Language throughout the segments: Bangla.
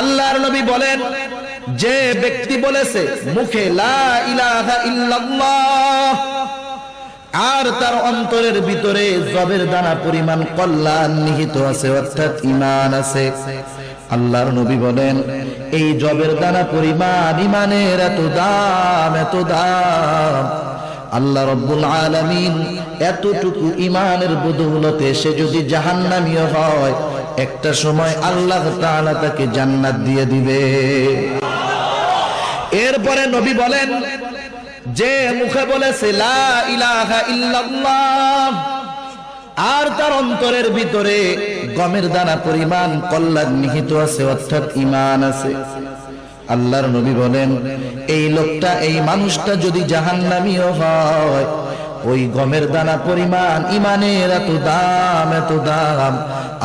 আল্লাহর নবী বলেন, যে ব্যক্তি বলেছে, মুখে লা ইলাহা ইল্লাল্লাহ, আর তার অন্তরের ভিতরে জবের দানা পরিমাণ কল্যাণ নিহিত আছে, অর্থাৎ ইমান আছে। আল্লাহর নবী বলেন, এই জবের দানা পরিমাণ ইমানের এত দাম এত দাম। আল্লাহ রব্বুল আলামিন এতটুকু ইমানের বদৌলতে সে যদি জাহান্নামীয় হয় একটা সময় আল্লাহ তাআলা তাকে জান্নাত দিয়ে দিবে। এরপরে নবী বলেন, যে মুখে বলেছে আর তার অন্তরের ভিতরে গমের দানা পরিমাণ কল্যাণ নিহিত আছে, অর্থাৎ ইমান আছে। আল্লাহর নবী বলেন, এই লোকটা, এই মানুষটা যদি জাহান্নামীও হয় ওই গমের দানা পরিমাণ, ইমানের এত দাম এত দাম।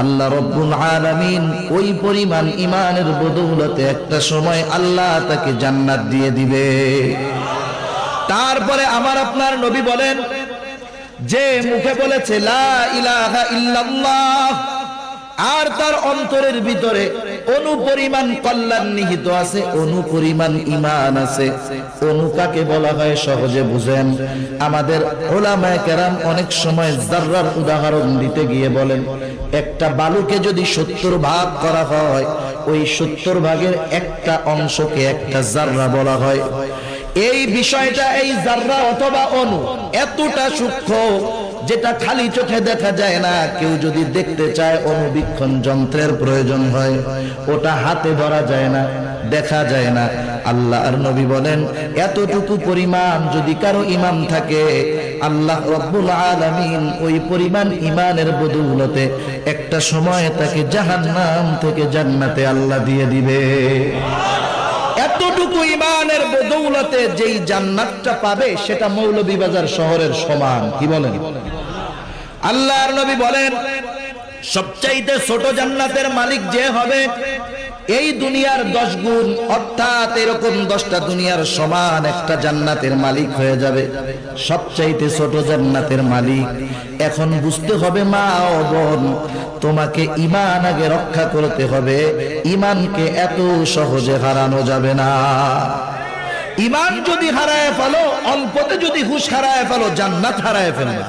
আল্লাহ রব্বুল আলামিন ওই পরিমাণ ইমানের বদৌলতে একটা সময় আল্লাহ তাকে জান্নাত দিয়ে দিবে। তারপরে আমার আপনার নবী বলেন, যে মুখে বলেছে, লা ইলাহা ইল্লাল্লাহ আর তার অন্তরের ভিতরে অনুপরিমাণ কল্যাণ নিহিত আছে, অনুপরিমাণ ইমান আছে। অনু কাকে বলা হয় সহজে বুঝেন? আমাদের ওলামায়ে কেরাম অনেক সময় জাররার উদাহরণ দিতে গিয়ে বলেন, একটা বালুকে যদি সত্তর ভাগ করা হয়, ওই সত্তর ভাগের একটা অংশকে একটা জাররা বলা হয়। এই বিষয়টা এই জাররা অথবা অনু এতটা সূক্ষ্ম যেটা খালি চোখে দেখা যায় না, কেউ যদি দেখতে চায় অনুবীক্ষণ যন্ত্রের প্রয়োজন হয়, ওটা হাতে ধরা যায় না, দেখা যায় না। আল্লাহ আর নবী বলেন, এতটুকু পরিমাণ যদি কারও ইমান থাকে, আল্লাহ রব্বুল আলামিন ওই পরিমাণ ইমানের বদৌলতে একটা সময় তাকে জাহান্নাম থেকে জান্নাতে আল্লাহ দিয়ে দিবে। এতটুকু ইমানের বদৌলতে যেই জান্নাতটা পাবে, সেটা মৌলভীবাজার শহরের সমান। কি বলেন? আল্লাহর নবী বলেন, সবচাইতে ছোট জান্নাতের মালিক যে হবে এই দুনিয়ার দশ গুণ, অর্থাৎ এরকম দশটা দুনিয়ার সমান, একটা জান্নাতের মালিক হয়ে যাবে। সবচাইতে ছোট জান্নাতের মালিক। এখন বুঝতে হবে, মা ও বোন, তোমাকে ইমান আগে রক্ষা করতে হবে। ইমানকে এত সহজে হারানো যাবে না। ইমান যদি হারায় ফেলো, অল্পতে যদি হুশ হারায় ফেলো, জান্নাত হারায় ফেলবে।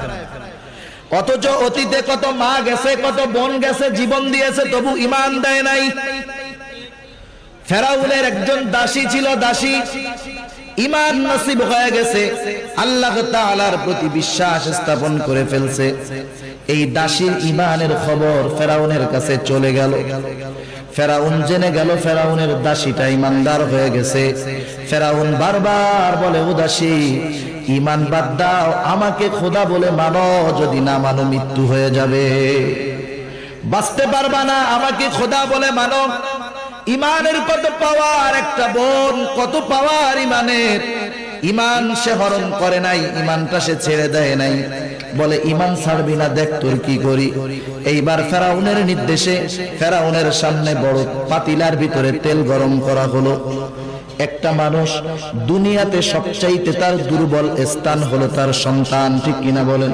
অথচ অতীতে কত মা গেছে, কত বোন গেছে, জীবন দিয়েছে, তবু ইমান দেয় নাই। ফেরাউনের একজন দাসী ছিল দাসী। ইমান নসিব হয়ে গেছে। আল্লাহ তাআলার প্রতি বিশ্বাস স্থাপন করে ফেলছে। এই দাসীর ইমানের খবর ফেরাউনের কাছে চলে গেল। ফেরাউন জেনে গেল ফেরাউনের দাসীটা ইমানদার হয়ে গেছে। ফেরাউন বারবার বলে উদাসী ইমান বাদ দাও, আমাকে খোদা বলে মানো, যদি না মানো মৃত্যু হয়ে যাবে। বাঁচতে পারবা না, আমাকে খোদা বলে মানো। ইমানের কত পাওয়ার, একটা বোন কত পাওয়ার ইমানের। ইমান সে হরণ করে নাই, ইমানটা সে ছেড়ে দেয় নাই। বলে, ইমান ছাড়বি না, দেখ তোর কি করি। এইবার ফেরাউনের নির্দেশে ফেরাউনের সামনে বড় পাতিলার ভিতরে তেল গরম করা হলো। একটা মানুষ দুনিয়াতে সবচাইতে তার দুর্বল স্থান হলো তার সন্তান, ঠিক কিনা বলেন?